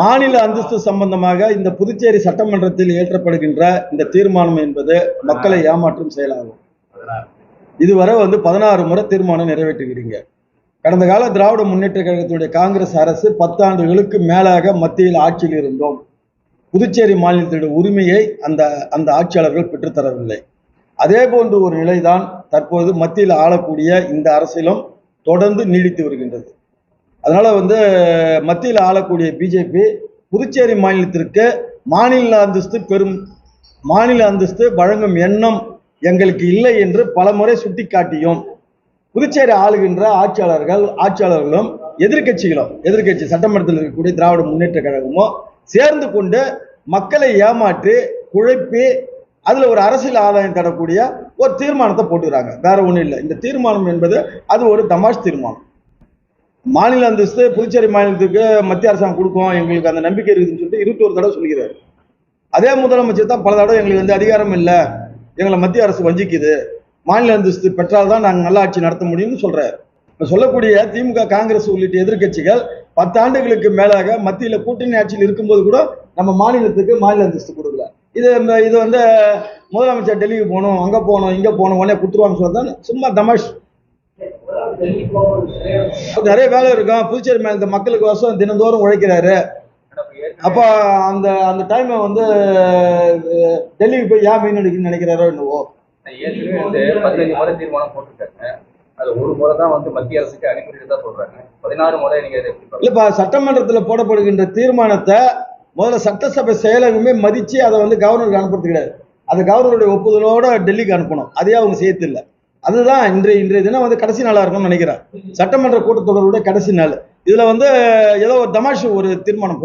மாநில அந்தஸ்து சம்பந்தமாக இந்த புதுச்சேரி சட்டமன்றத்தில் ஏற்றப்படுகின்ற இந்த தீர்மானம் என்பது மக்களை ஏமாற்றும் செயலாகும். இதுவரை வந்து பதினாறு முறை தீர்மானம் நிறைவேற்றுகிறீங்க கடந்த கால திராவிட முன்னேற்ற கழகத்துடைய காங்கிரஸ் அரசு பத்தாண்டுகளுக்கு மேலாக மத்தியில் ஆட்சியில் இருந்தோம். புதுச்சேரி மாநிலத்தினுடைய உரிமையை அந்த அந்த ஆட்சியாளர்கள் பெற்றுத்தரவில்லை. அதே போன்ற ஒரு நிலைதான் தற்போது மத்தியில் ஆளக்கூடிய இந்த அரசியலும் தொடர்ந்து நீடித்து வருகின்றது. அதனால் வந்து மத்தியில் ஆளக்கூடிய பிஜேபி புதுச்சேரி மாநிலத்திற்கு மாநில அந்தஸ்து பெரும் மாநில அந்தஸ்து வழங்கும் எண்ணம் எங்களுக்கு இல்லை என்று பலமுறை சுட்டிக்காட்டியும் புதுச்சேரி ஆளுகின்ற ஆட்சியாளர்கள் ஆட்சியாளர்களும் எதிர்க்கட்சிகளும் எதிர்க்கட்சி சட்டமன்றத்தில் இருக்கக்கூடிய திராவிட முன்னேற்ற கழகமோ சேர்ந்து கொண்டு மக்களை ஏமாற்றி குழப்பி அதுல ஒரு அரசியல் ஆதாயம் தரக்கூடிய ஒரு தீர்மானத்தை போட்டுக்கிறாங்க. வேற ஒன்றும் இல்லை. இந்த தீர்மானம் என்பது அது ஒரு தமாஷ் தீர்மானம். மாநில அந்தஸ்து புதுச்சேரி மாநிலத்துக்கு மத்திய அரசாங்கம் கொடுக்கும் எங்களுக்கு அந்த நம்பிக்கை இருக்குதுன்னு சொல்லிட்டு இருபத்தி ஒரு தடவை சொல்கிறார் அதே முதலமைச்சர் தான் பல தடவை எங்களுக்கு வந்து அதிகாரம் இல்லை எங்களை மத்திய அரசு வஞ்சிக்குது மாநில அந்தஸ்து பெற்றால் தான் நாங்கள் நல்ல ஆட்சி நடத்த முடியும்னு சொல்கிறார் இப்போ சொல்லக்கூடிய திமுக காங்கிரஸ் உள்ளிட்ட எதிர்க்கட்சிகள் பத்தாண்டுகளுக்கு மேலாக மத்தியில் கூட்டணி ஆட்சியில் இருக்கும்போது கூட நம்ம மாநிலத்துக்கு மாநில அந்தஸ்து கொடுக்கல. இது இந்த- இது வந்து முதலமைச்சர் டெல்லிக்கு போகணும் அங்கே போகணும் இங்கே போகணும் உடனே குத்துருவான்னு சொல்றது சும்மா தமாஷ். நிறைய வேலை இருக்கும் புதுச்சேரி மாநிலத்த மக்களுக்கு வருஷம் தினந்தோறும் உழைக்கிறாரு. அப்போ அந்த அந்த டைமை வந்து டெல்லிக்கு போய் ஏன் மீன் அடிக்கணும்னு நினைக்கிறாரோ என்னவோ? பதினஞ்சு முறை தீர்மானம் போட்டிருக்காங்க. அது ஒரு முறை தான் வந்து மத்திய அரசுக்கு அனுப்பிட்டு தான் சொல்றாங்க. பதினாறு முறை நீங்க இதை எப்படி பாக்குறீங்க? இல்லப்பா சட்டமன்றத்தில் போடப்படுகின்ற தீர்மானத்தை முதல்ல சட்டசபை செயலகமே மதிச்சு அதை வந்து கவர்னருக்கு அனுப்புறது கிடையாது. அது கவர்னருடைய ஒப்புதலோட டெல்லிக்கு அனுப்பணும். அதே அவங்க செய்யத்தில்லை அதுதான் இன்றைய இன்றைய தினம் வந்து கடைசி நாளா இருக்கும்னு நினைக்கிறேன். சட்டமன்ற கூட்டத்தொடருடைய கடைசி நாள். இதுல வந்து ஏதோ ஒரு தமாஷு ஒரு தீர்மானம்